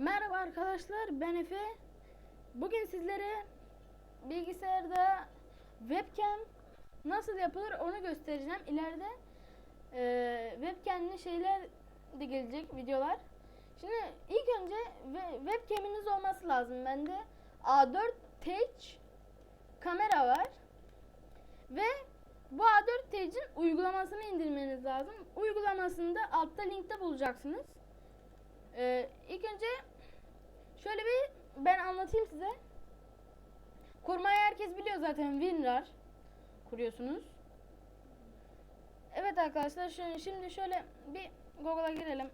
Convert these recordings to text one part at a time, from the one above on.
Merhaba arkadaşlar ben Efe. Bugün sizlere bilgisayarda webcam nasıl yapılır onu göstereceğim. İleride e, webcamli şeyler de gelecek videolar. Şimdi ilk önce we- webcaminiz olması lazım. Bende A4 Touch kamera var. Ve bu A4 Touch'in uygulamasını indirmeniz lazım. Uygulamasını da altta linkte bulacaksınız. Ee, ilk önce şöyle bir ben anlatayım size. Kurmayı herkes biliyor zaten WinRAR kuruyorsunuz. Evet arkadaşlar şimdi şöyle bir Google'a girelim.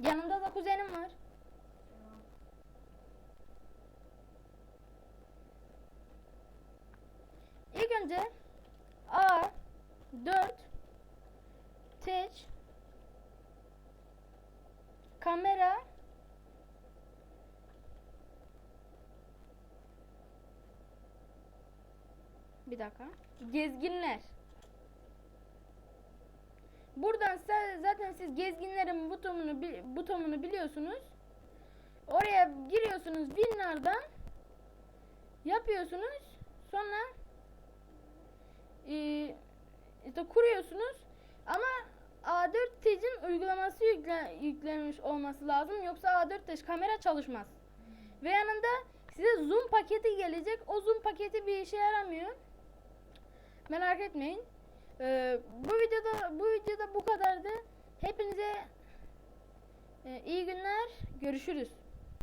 Yanımda da kuzenim var. İlk önce A 4 Teç Kamera Bir dakika. Gezginler. Buradan zaten siz gezginlerin butonunu butonunu biliyorsunuz. Oraya giriyorsunuz Winrar'dan yapıyorsunuz. Sonra eee, işte kuruyorsunuz ama A4 Touch'in uygulaması yükle, yüklenmiş olması lazım yoksa A4 Touch kamera çalışmaz. Ve yanında size zoom paketi gelecek. O zoom paketi bir işe yaramıyor. Merak etmeyin. Ee, bu videoda bu videoda bu kadardı. Hepinize e, iyi günler. Görüşürüz.